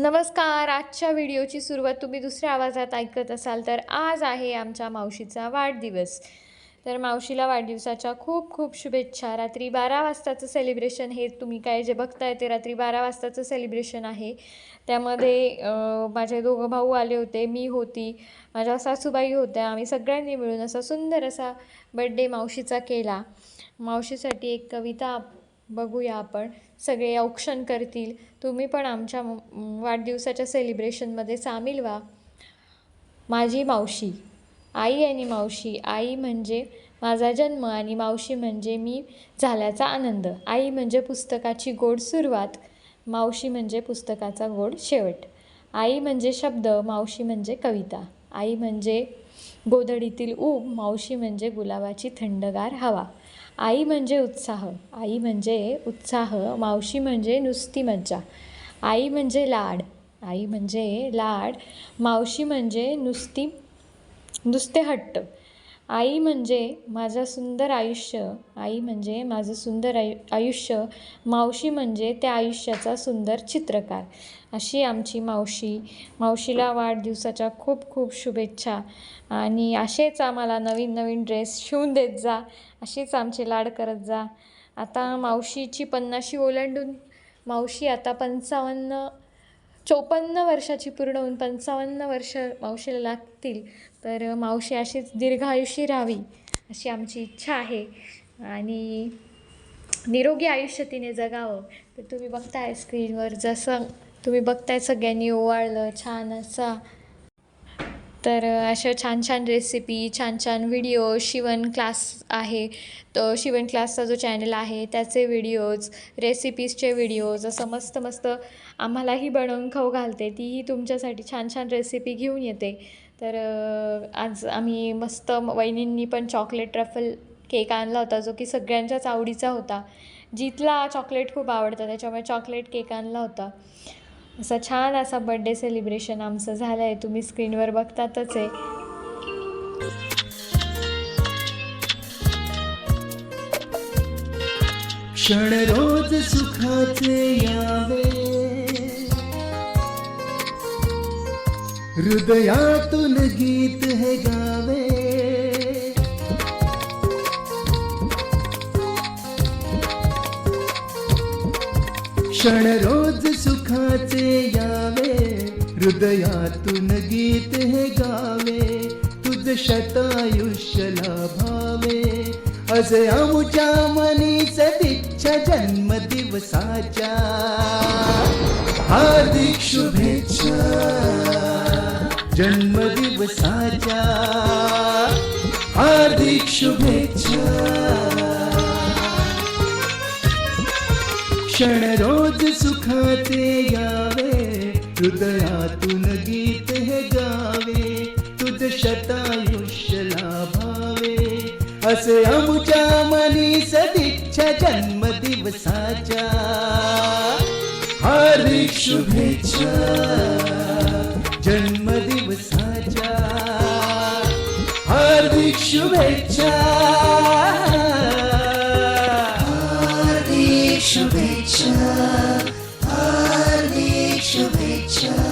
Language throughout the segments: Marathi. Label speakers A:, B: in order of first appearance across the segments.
A: नमस्कार आजच्या व्हिडिओची सुरुवात तुम्ही दुसऱ्या आवाजात ऐकत असाल तर आज आहे आमच्या मावशीचा वाढदिवस. तर मावशीला वाढदिवसाच्या खूप खूप शुभेच्छा. रात्री बारा वाजताचं सेलिब्रेशन हे तुम्ही काय जे बघताय ते रात्री बारा वाजताचं सेलिब्रेशन आहे. त्यामध्ये माझे दोघं भाऊ आले होते मी होती माझ्या सासूबाई होत्या आम्ही सगळ्यांनी मिळून असा सुंदर असा बड्डे मावशीचा केला. मावशीसाठी एक कविता बघूया आपण. सगळे औक्षण करतील. तुम्ही पण आमच्या वाढदिवसाच्या सेलिब्रेशनमध्ये सामील व्हा. माझी मावशी. आई आणि मावशी. आई म्हणजे माझा जन्म आणि मावशी म्हणजे मी झाल्याचा आनंद. आई म्हणजे पुस्तकाची गोड सुरुवात. मावशी म्हणजे पुस्तकाचा गोड शेवट. आई म्हणजे शब्द मावशी म्हणजे कविता. आई म्हणजे गोधडीतील ऊब मावशी म्हणजे गुलाबाची थंडगार हवा. आई म्हणजे उत्साह आई म्हणजे उत्साह मावशी म्हणजे नुसती मज्जा. आई म्हणजे लाड आई म्हणजे लाड मावशी म्हणजे नुसती नुसते हट्ट. आई म्हणजे माझं सुंदर आयुष्य आई म्हणजे माझं सुंदर आयु आयुष्य मावशी म्हणजे त्या आयुष्याचा सुंदर चित्रकार. अशी आमची मावशी. मावशीला वाढदिवसाच्या खूप खूप शुभेच्छा. आणि असेच आम्हाला नवीन नवीन ड्रेस शिवून देत जा. अशीच आमचे लाड करत जा. आता मावशीची पन्नाशी ओलांडून मावशी आता पंचावन्न चोपन्न वर्षाची पूर्ण होऊन पंचावन्न वर्ष मावशीला लागतील. तर मावशी अशीच दीर्घायुषी राहावी अशी आमची इच्छा आहे. आणि निरोगी आयुष्य तिने जगावं. तर तुम्ही बघताय स्क्रीनवर जसं तुम्ही बघताय सगळ्यांनी ओवाळलं छान असा तर अशा छान छान रेसिपी छान छान व्हिडिओ शिवण क्लास आहे. तो शिवण क्लासचा जो चॅनल आहे त्याचे व्हिडिओज रेसिपीजचे व्हिडिओज असं मस्त मस्त आम्हालाही बनवून खाऊ घालते. तीही तुमच्यासाठी छान छान रेसिपी घेऊन येते. तर आज आम्ही मस्त वहिनींनी पण चॉकलेट ट्रफल केक आणला होता जो की सगळ्यांच्याच आवडीचा होता. जितला चॉकलेट खूप आवडतं त्याच्यामुळे चॉकलेट केक आणला होता. असा छान असा बड्डे सेलिब्रेशन आमचं झालं आहे तुम्ही स्क्रीनवर बघतातच आहे
B: क्षण रोज सुखाचे यावे. हृदयातून गीत हे गावे. क्षण रोज सुखाचे यावे हृदयातून गीत हे गावे तुझ शतायुष्य लाभावे. असे आमुच्या मनीच जन्म दिवसाच्या हार्दिक शुभेच्छा. जन्मदिवसाच्या. हार्दिक शुभेच्छा. क्षण रोज सुखाचे यावे हृदयातून गीत हे गावे, तुझ शतायुष्य लाभावे. असे आमुच्या मनी सदिच्छा जन्मदिवसाच्या. हार्दिक शुभेच्छा जन्मदिवसाच्या. हार्दिक शुभेच्छा. हार्दिक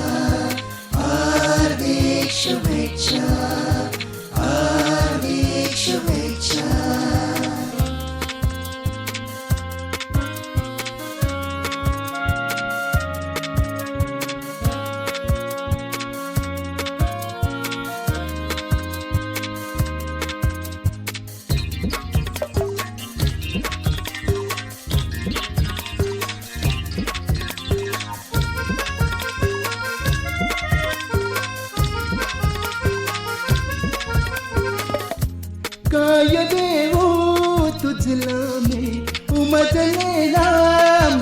B: तुझला मी उमजलेला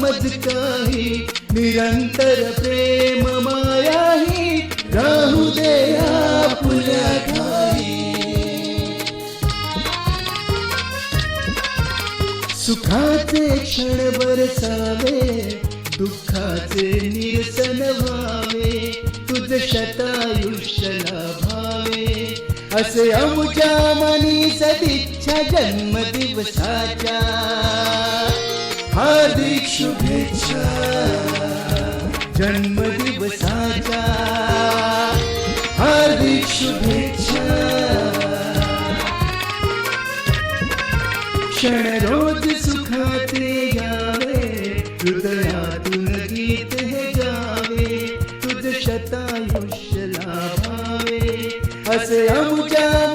B: मज काही। निरंतर प्रेम मायाही राहू देया आपल्या सुखाचे क्षण बरसावे दुःखाचे निरसन व्हावे। तुझ शतायुष्य असे अमुच्या मनी सदिच्छा जन्मदिवसाच्या हार्दिक शुभेच्छा. जन्मदिवसाच्या हार्दिक शुभेच्छा. क्षण रोज लाभावे असे